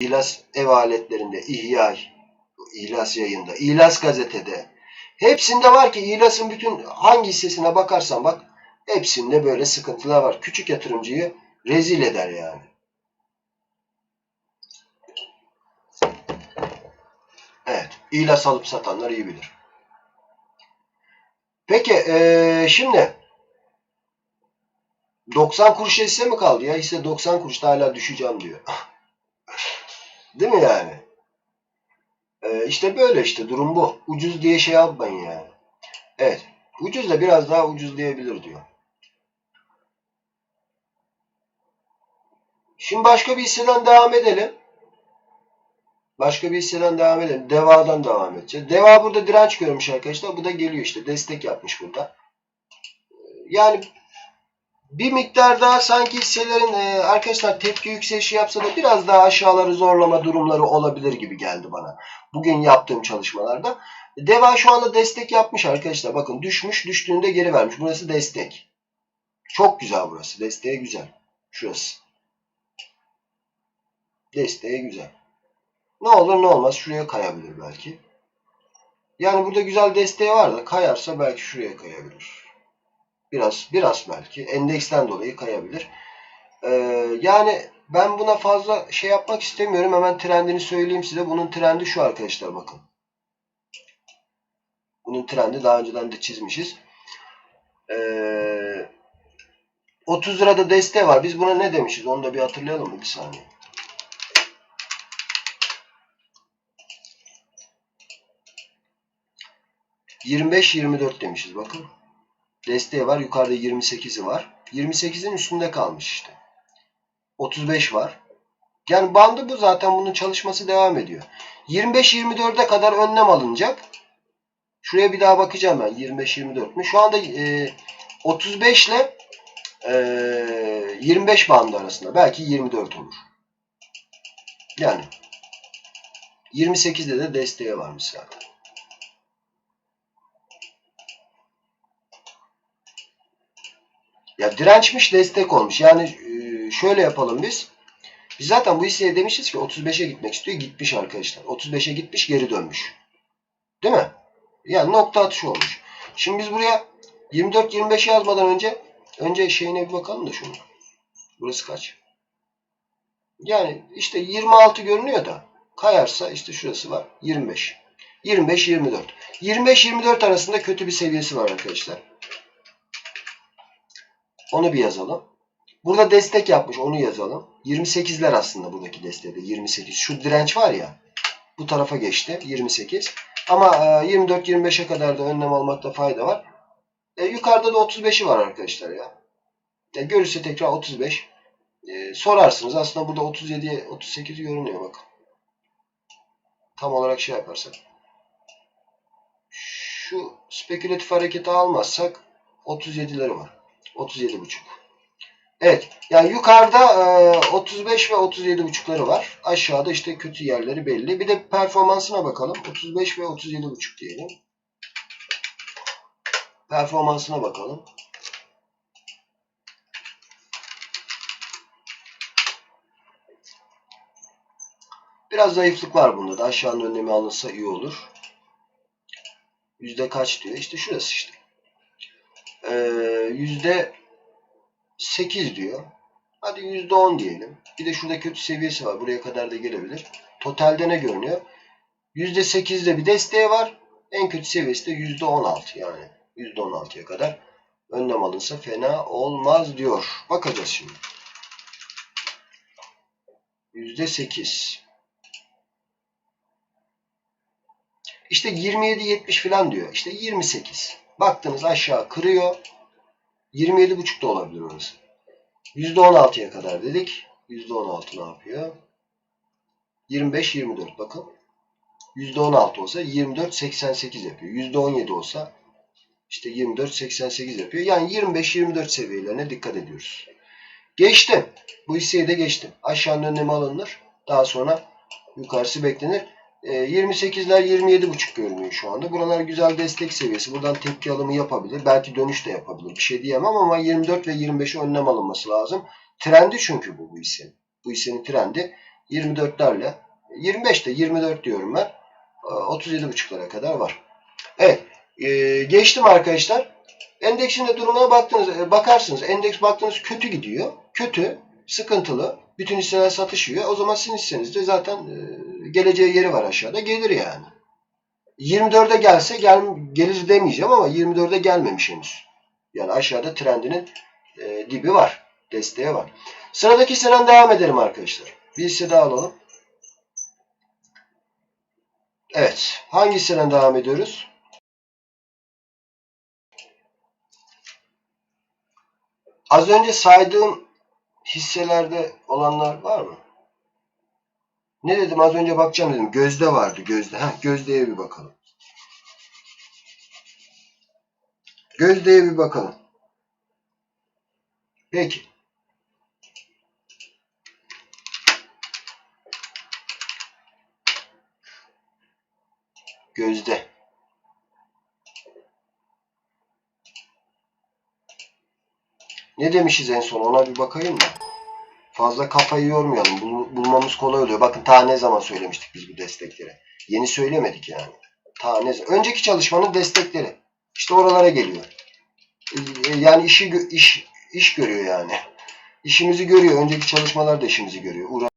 İhlas ev aletlerinde, İhya, İhlas yayında, İhlas gazetede. Hepsinde var ki İhlas'ın bütün hangi hissesine bakarsan bak hepsinde böyle sıkıntılar var. Küçük yatırımcıyı rezil eder yani. Evet. İhlas alıp satanlar iyi bilir. Peki eee, şimdi 90 kuruş hisse mi kaldı ya? Hisse 90 kuruşta hala düşeceğim diyor. Değil mi yani? Ee, işte böyle işte durum bu. Ucuz diye şey yapmayın yani. Evet. Ucuz da biraz daha ucuz diyebilir diyor. Şimdi başka bir hisseden devam edelim. Başka bir hisseden devam edelim. Deva'dan devam edeceğiz. Deva burada direnç görmüş arkadaşlar. Bu da geliyor işte. Destek yapmış burada. Yani bir miktar daha sanki hisselerin e, arkadaşlar tepki yükselişi yapsa da biraz daha aşağıları zorlama durumları olabilir gibi geldi bana. Bugün yaptığım çalışmalarda. Deva şu anda destek yapmış arkadaşlar. Bakın düşmüş düştüğünde geri vermiş. Burası destek. Çok güzel burası. Desteğe güzel. Şurası. Desteğe güzel. Ne olur ne olmaz şuraya kayabilir belki. Yani burada güzel desteği var da kayarsa belki şuraya kayabilir. Biraz biraz belki endeksten dolayı kayabilir. Ee, yani ben buna fazla şey yapmak istemiyorum. Hemen trendini söyleyeyim size. Bunun trendi şu arkadaşlar bakın. Bunun trendi daha önceden de çizmişiz. Ee, 30 lirada desteği var. Biz buna ne demişiz? Onu da bir hatırlayalım mı? Bir saniye. ...25-24 demişiz bakın. Desteği var. Yukarıda 28'i var. 28'in üstünde kalmış işte. 35 var. Yani bandı bu zaten bunun çalışması devam ediyor. 25-24'e kadar önlem alınacak. Şuraya bir daha bakacağım ben. 25-24 mü? Şu anda e, 35 ile e, 25 bandı arasında. Belki 24 olur. Yani 28'de de desteği varmış zaten. Ya dirençmiş destek olmuş. Yani e, şöyle yapalım biz. Biz zaten bu hisseye demişiz ki 35'e gitmek istiyor. Gitmiş arkadaşlar. 35'e gitmiş geri dönmüş. Değil mi? Yani nokta atışı olmuş. Şimdi biz buraya 24-25 yazmadan önce önce şeyine bir bakalım da şunu. Burası kaç? Yani işte 26 görünüyor da kayarsa işte şurası var 25. 25-24. 25-24 arasında kötü bir seviyesi var arkadaşlar. Onu bir yazalım. Burada destek yapmış. Onu yazalım. 28'ler aslında buradaki desteği de. 28. Şu direnç var ya. Bu tarafa geçti. 28. Ama 24-25'e kadar da önlem almakta fayda var. E, yukarıda da 35'i var arkadaşlar ya. ya görürse tekrar 35. E, sorarsınız. Aslında burada 37 38 görünüyor bakın. Tam olarak şey yaparsak. Şu spekülatif hareketi almazsak 37'leri var. 37,5. Evet. Yani yukarıda e, 35 ve 37,5'ları var. Aşağıda işte kötü yerleri belli. Bir de performansına bakalım. 35 ve 37,5 diyelim. Performansına bakalım. Biraz zayıflık var bunda da. Aşağının önlemi alınsa iyi olur. Yüzde kaç diyor? İşte şurası işte. Ee, yüzde 8 diyor. Hadi yüzde 10 diyelim. Bir de şurada kötü seviyesi var. Buraya kadar da gelebilir. Totalde ne görünüyor? Yüzde 8'de bir desteği var. En kötü seviyesi de yüzde 16 yani. Yüzde 16'ya kadar önlem alınsa fena olmaz diyor. Bakacağız şimdi. Yüzde 8. İşte 27-70 falan diyor. İşte 28. Baktınız aşağı kırıyor. 27,5 da olabilir orası. %16'ya kadar dedik. %16 ne yapıyor? 25-24 bakın. %16 olsa 24-88 yapıyor. %17 olsa işte 24-88 yapıyor. Yani 25-24 seviyelerine dikkat ediyoruz. Geçtim. Bu hisseyi de geçtim. Aşağının önlemi alınır. Daha sonra yukarısı beklenir. 28'ler 27.5 görünüyor şu anda. Buralar güzel destek seviyesi. Buradan tepki alımı yapabilir. Belki dönüş de yapabilir. Bir şey diyemem ama 24 ve 25'e önlem alınması lazım. Trendi çünkü bu bu hissenin. Bu hissenin trendi 24'lerle 25'te 24 diyorum ben. Ee, 37.5'lara kadar var. Evet. ee, geçtim arkadaşlar. Endeksin de durumuna baktınız, e, bakarsınız. Endeks baktığınız kötü gidiyor. Kötü, sıkıntılı. Bütün hisseler satışıyor. O zaman sizin hisseniz de zaten e, geleceği yeri var aşağıda. Gelir yani. 24'e gelse gel, gelir demeyeceğim ama 24'e gelmemiş henüz. Yani aşağıda trendinin e, dibi var. Desteği var. Sıradaki hisseden devam edelim arkadaşlar. Bir hisse daha alalım. Evet. Hangi hisseden devam ediyoruz? Az önce saydığım hisselerde olanlar var mı? Ne dedim az önce bakacağım dedim. Gözde vardı gözde. Heh, gözdeye bir bakalım. Gözdeye bir bakalım. Peki. Gözde. Ne demişiz en son ona bir bakayım da. Fazla kafayı yormayalım. Bul- bulmamız kolay oluyor. Bakın ta ne zaman söylemiştik biz bu destekleri. Yeni söylemedik yani. Ta ne zaman. Önceki çalışmanın destekleri. İşte oralara geliyor. Ee, Yani işi iş iş görüyor yani. İşimizi görüyor. Önceki çalışmalar da işimizi görüyor. Uğra-